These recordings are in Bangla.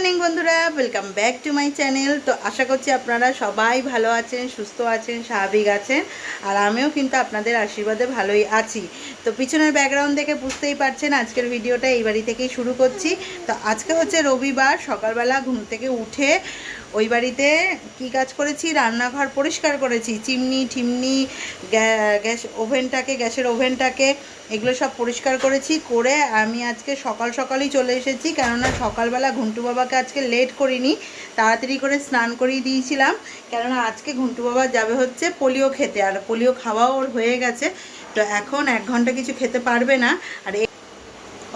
মর্নিং বন্ধুরা। Welcome back to my channel তো আশা করছি আপনারা সবাই ভালো আছেন, সুস্থ আছেন, স্বাভাবিক আছেন। আর আমিও কিন্তু আপনাদের আশীর্বাদে ভালোই আছি। তো পিছনের ব্যাকগ্রাউন্ড দেখে বুঝতেই পারছেন, আজকের ভিডিওটা এই বাড়ি থেকেই শুরু করছি। তো আজকে হচ্ছে রবিবার, সকালবেলা ঘুম থেকে উঠে ওই বাড়িতে কি কাজ করেছি? রান্নাঘর পরিষ্কার করেছি। চিমনি, ঠিমনি, গ্যা- গ্যাস ওভেনটাকে, গ্যাসের ওভেনটাকে এগুলো সব পরিষ্কার করেছি, করে আমি আজকে সকাল সকালই চলে এসেছি। কেননা সকালবেলা ঘুন্টু বাবাকে আজকে লেট করিনি, তাড়াতাড়ি করে স্নান করিয়ে দিয়েছিলাম। কেননা আজকে ঘুন্টু বাবা যাবে হচ্ছে পোলিও খেতে, আর পোলিও খাওয়াও ওর হয়ে গেছে। তো এখন এক ঘণ্টা কিছু খেতে পারবে না। আর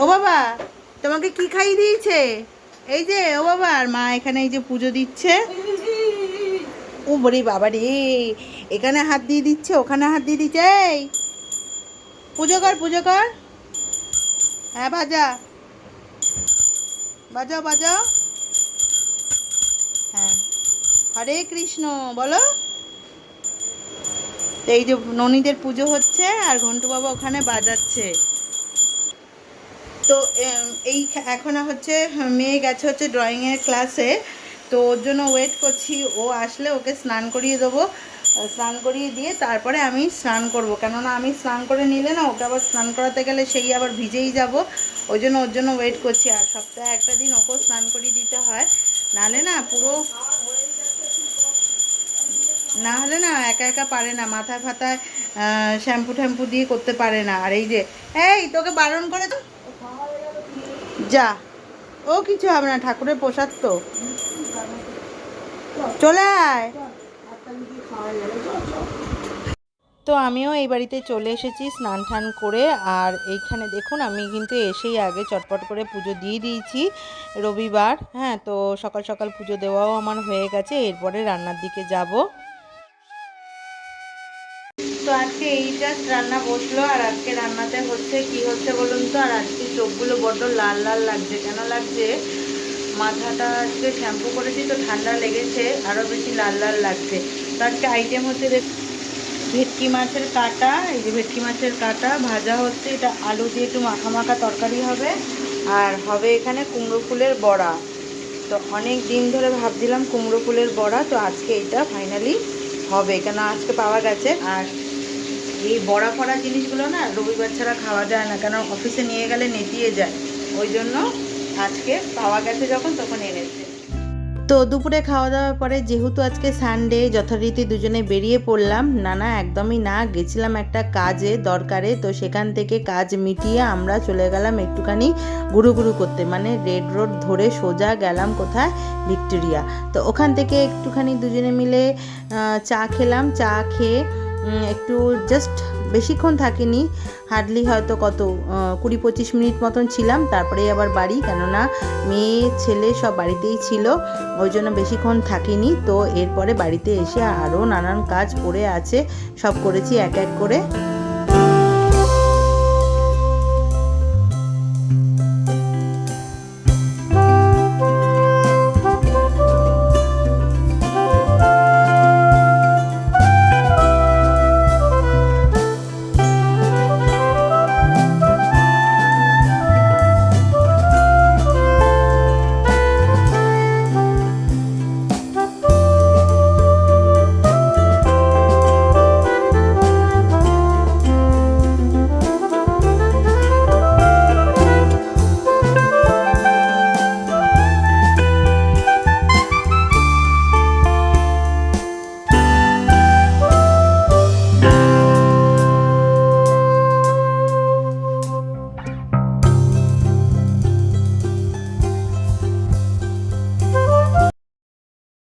ও বাবা, তোমাকে কি খাইয়ে দিয়েছে? এই যে, ও বাবা, আর মা এখানে এই যে পুজো দিচ্ছে। ও বলি বাবা রে, এখানে হাত দিয়ে দিচ্ছে, ওখানে হাত দিয়ে দিচ্ছে, এই। পুজো কর পুজো কর। হ্যাঁ বাজা। বাজাও বাজাও। হ্যাঁ। হরে কৃষ্ণ, বলো। এই যে ননীদের পুজো হচ্ছে আর ঘন্টু বাবা ওখানে বাজাচ্ছে। তো এই এখন হচ্ছে, মেয়ে গেছে হচ্ছে ড্রয়িংয়ের ক্লাসে তো ওর জন্য ওয়েট করছি, ও আসলে ওকে স্নান করিয়ে দেবো। স্নান করিয়ে দিয়ে তারপরে আমি স্নান করব। কেননা আমি স্নান করে নিলে না, ওকে আবার স্নান করাতে গেলে সেই আবার ভিজেই যাব। ওই জন্য ওর জন্য ওয়েট করছি। আর সপ্তাহে একটা দিন ওকেও স্নান করিয়ে দিতে হয়। নাহলে না পুরো না হলে না একা একা পারে না। মাথায় ফাতায় শ্যাম্পু ট্যাম্পু দিয়ে করতে পারে না। আর এই যে, এই তোকে বারণ করে তো। যা। ও কিছু হবে না, ঠাকুরের প্রসাদ তো। চলে আয়। তো আমিও এই বাড়িতে চলে এসেছি স্নান টান করে, আর এইখানে দেখুন আমি কিন্তু এসেই আগে চটপট করে পুজো দিয়ে দিয়েছি রবিবার। হ্যাঁ তো সকাল সকাল পুজো দেওয়াও আমার হয়ে গেছে, এরপরে রান্নার দিকে যাব। তো আজকে এই জাস্ট রান্না বসল, আর আজকে রান্নাতে হচ্ছে কি হচ্ছে বলুন তো? আর আজকে চোখগুলো বড্ড লাল লাল লাগছে, কেন লাগছে? মাথাটা আজকে শ্যাম্পু করেছি, তো ঠান্ডা লেগেছে আরও বেশি লাল লাল লাগছে। তো আজকে আইটেম হচ্ছে দেখ ভেটকি মাছের কাটা, এই যে ভেটকি মাছের কাটা ভাজা হচ্ছে, এটা আলু দিয়ে একটু মাখা মাখা তরকারি হবে, আর হবে এখানে কুমড়ো ফুলের বড়া। তো অনেক দিন ধরে ভাবছিলাম কুমড়ো ফুলের বড়া, তো আজকে এটা ফাইনালি হবে কেন আজকে পাওয়া গেছে। আর এই বড়া ফড়া জিনিসগুলো না রবিবার ছাড়া খাওয়া যায় না কেন অফিসে নিয়ে গেলে নেতিয়ে যায়। ওই জন্য আজকে পাওয়া গেছে যখন, তখন এনেছে। তো দুপুরে খাওয়া দাওয়ার পরে যেহেতু আজকে সানডে যথারীতি দুজনে বেরিয়ে পড়লাম না না একদমই না, গেছিলাম একটা কাজে দরকারে, তো সেখান থেকে কাজ মিটিয়ে আমরা চলে গেলাম একটুখানি ঘুরু ঘুরু করতে মানে রেড রোড ধরে সোজা গেলাম কোথায়? ভিক্টোরিয়া। তো ওখান থেকে একটুখানি দুজনে মিলে চা খেলাম, চা খেয়ে একটু জাস্ট বেশিক্ষণ থাকিনি হার্ডলি হয়তো কত কুড়ি পঁচিশ মিনিট মতন ছিলাম তারপরেই আবার বাড়ি, কেননা মেয়ে, ছেলে সব বাড়িতেই ছিল, ওই জন্য বেশিক্ষণ থাকিনি, তো এরপরে বাড়িতে এসে আরও নানান কাজ পড়ে আছে, সব করেছি এক এক করে।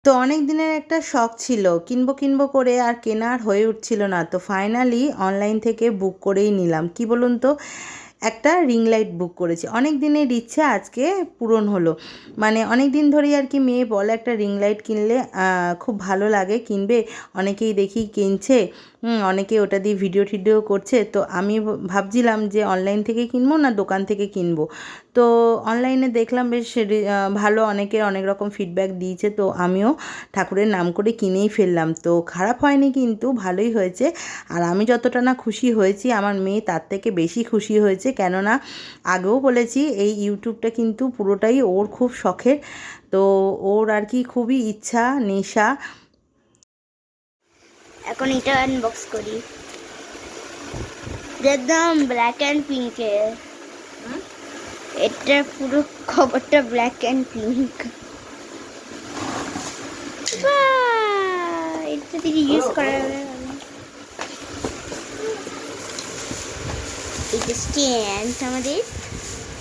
তো অনেক দিনের একটা শখ ছিল। কিনবো কিনবো করে আর কেনার হয়ে উঠছিল না। তো ফাইনালি অনলাইন থেকে বুক করেই নিলাম। কি বলুন তো? একটা রিং লাইট বুক করেছি। অনেক দিনের ইচ্ছে আজকে পূরণ হলো। মানে অনেক দিন ধরেই আর কি মেয়ে বলে একটা রিং লাইট কিনলে খুব ভালো লাগে। কিনবে? অনেকেই দেখি কিনছে। অনেকে ওটা দিয়ে ভিডিও টিডিও করছে। তো আমি ভাবছিলাম যে অনলাইন থেকে কিনবো না দোকান থেকে কিনবো? তো অনলাইনে দেখলাম বেশ ভালো অনেকে অনেক রকম ফিডব্যাক দিয়েছে। তো আমিও ঠাকুরের নাম করে কিনেই ফেললাম। তো খারাপ হয়নি কিন্তু ভালোই হয়েছে। আর আমি যতটা না খুশি হয়েছি, আমার মেয়ে তার থেকে বেশি খুশি হয়েছে। কেননা আগেও বলেছি, এই ইউটিউবটা কিন্তু পুরোটাই ওর খুব শখের। তো ওর আর কি খুবই ইচ্ছা, নেশা। এখন এটা আনবক্স করি। এটা একদম ব্ল্যাক অ্যান্ড পিঙ্কের এটা পুরো খবরটা ব্ল্যাক অ্যান্ড পিঙ্ক এটা থেকে ইউজ করা যাবে এই যে স্ট্যান্ড আমাদের।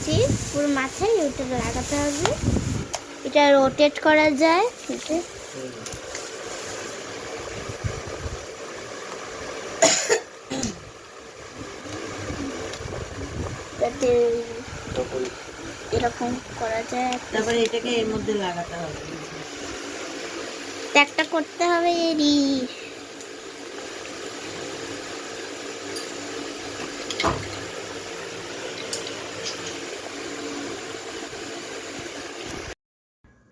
যে পুরো মাথায় ওটা লাগাতে হবে। এটা রোটেট করা যায়। ঠিক আছে যাতে এরকম করা যায়। তারপরে এটাকে এর মধ্যে লাগাতে হবে। একটা করতে হবে এরই।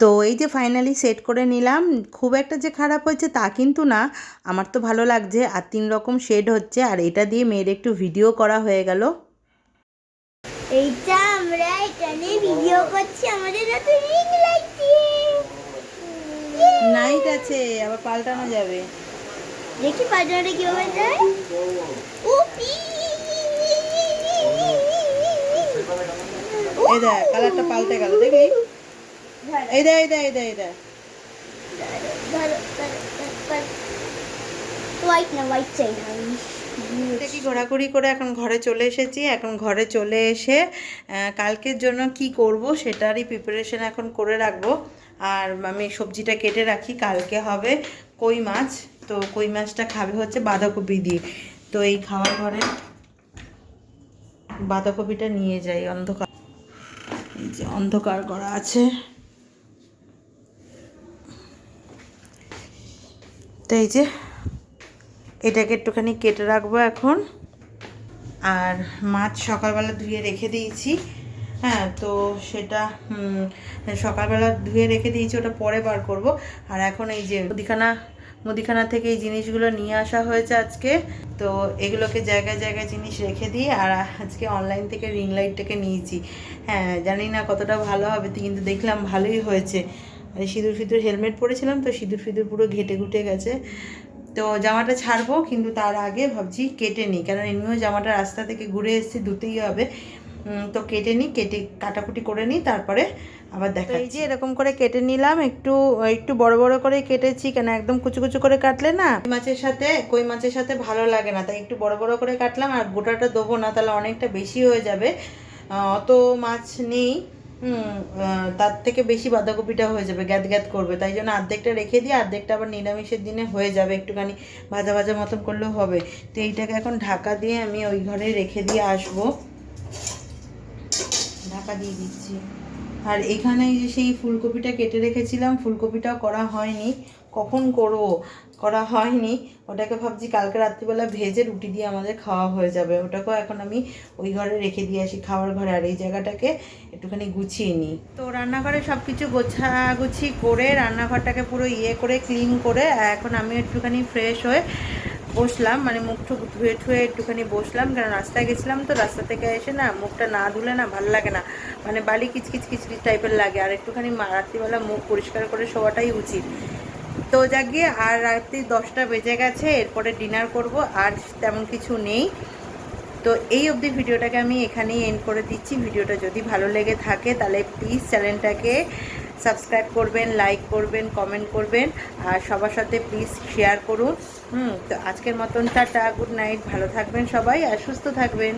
তো এই যে ফাইনালি সেট করে নিলাম খুব একটা যে খারাপ হয়েছে তা কিন্তু না। আমার তো ভালো লাগছে আর তিন রকম শেড হচ্ছে আর এটা দিয়ে মেয়ের একটু ভিডিও করা হয়ে গেল। এইটা আমরা এখানে ভিডিও করছি আমাদের নতুন রিং লাইট দিয়ে। নাইট আছে আবার পাল্টানো যাবে। দেখি পাজারে কীভাবে যায়। ও পি এই দেখ কালারটা পাল্টে গেল দেখলি? এই দে এই দে এই দে এই দে দেখি ঘোরাঘুরি করে এখন ঘরে চলে এসেছি? এখন ঘরে চলে এসে কালকের জন্য কি করব সেটারই প্রিপারেশন এখন করে রাখব। আর আমি সবজিটা কেটে রাখি, কালকে হবে কই মাছ। তো কই মাছটা খাবে হচ্ছে বাঁধাকপি দিয়ে। তো এই খাওয়ার ঘরে বাঁধাকপিটা নিয়ে যাই, অন্ধকার। এই যে অন্ধকার করা আছে। তো এই যে এটাকে একটুখানি কেটে রাখব এখন। আর মাছ সকালবেলা ধুয়ে রেখে দিয়েছি। হ্যাঁ তো সেটা সকালবেলা ধুয়ে রেখে দিয়েছি, ওটা পরে বার করব। আর এখন এই যে মুদিখানা মুদিখানা থেকে এই জিনিসগুলো নিয়ে আসা হয়েছে আজকে। তো এগুলোকে জায়গায় জায়গায় জিনিস রেখে দিই, আর আজকে অনলাইন থেকে রিং লাইটটাকে নিয়েছি। হ্যাঁ জানি না কতটা ভালো হবে কিন্তু দেখলাম ভালোই হয়েছে। আর সিঁদুর ফিঁদুর হেলমেট পরেছিলাম, তো সিঁদুর ফিঁদুর পুরো ঘেটে ঘুটে গেছে। তো জামাটা ছাড়বো কিন্তু তার আগে ভাবছি কেটে নিই। কারণ এমনিও জামাটা রাস্তা থেকে ঘুরে এসেছি ধুতেই হবে। তো কেটে নিই কেটে কাটাকুটি করে নিই তারপরে আবার দেখা এই যে এরকম করে কেটে নিলাম একটু একটু বড় বড় করে কেটেছি কেন একদম কুচু কুচু করে কাটলে না? মাছের সাথে কই মাছের সাথে ভালো লাগে না তাই একটু বড় বড় করে কাটলাম আর গোটাটা দেবো না তাহলে অনেকটা বেশি হয়ে যাবে। অত মাছ নেই। তার থেকে বেশি বাঁধাকপিটা হয়ে যাবে গ্যাদ গ্যাদ করবে। তাই জন্য অর্ধেকটা রেখে দিয়ে অর্ধেকটা আবার নিরামিষের দিনে হয়ে যাবে, একটুখানি ভাজা ভাজা মতন করলেও হবে। তো এইটাকে এখন ঢাকা দিয়ে আমি ওই ঘরে রেখে দিয়ে আসব। ঢাকা দিয়ে দিচ্ছি। আর এখানে যে সেই ফুলকপিটা কেটে রেখেছিলাম, ফুলকপিটাও করা হয়নি। কখন করব? করা হয়নি। ওটাকে ভাবছি কালকে রাত্রিবেলা ভেজে রুটি দিয়ে আমাদের খাওয়া হয়ে যাবে। ওটাকেও এখন আমি ওই ঘরে রেখে দিয়ে আসি খাওয়ার ঘরে। আর এই জায়গাটাকে একটুখানি গুছিয়ে নিই। তো রান্নাঘরে সব কিছু গোছাগুছি করে, রান্নাঘরটাকে পুরো ইয়ে করে ক্লিন করে, এখন আমি একটুখানি ফ্রেশ হয়ে বসলাম। মানে মুখ টুক ধুয়ে টুয়ে একটুখানি বসলাম। কারণ রাস্তায় গেছিলাম তো, রাস্তা থেকে এসে না মুখটা না ধুলে না ভালো লাগে না। মানে বালি কিচকিচ কিচকিচ টাইপের লাগে। আর একটুখানি রাত্রিবেলা মুখ পরিষ্কার করে শোয়াটাই উচিত। তো যাক গিয়ে আর রাত্রি দশটা বেজে গেছে, এরপরে ডিনার করব, আর তেমন কিছু নেই। তো এই অবধি ভিডিওটাকে আমি এখানেই এন্ড করে দিচ্ছি। ভিডিওটা যদি ভালো লেগে থাকে, তাহলে প্লিজ চ্যানেলটাকে সাবস্ক্রাইব করবেন লাইক করবেন কমেন্ট করবেন, আর সবার সাথে প্লিজ শেয়ার করুন। হুম, তো আজকের মতন টাটা গুড নাইট ভালো থাকবেন সবাই, আর সুস্থ থাকবেন।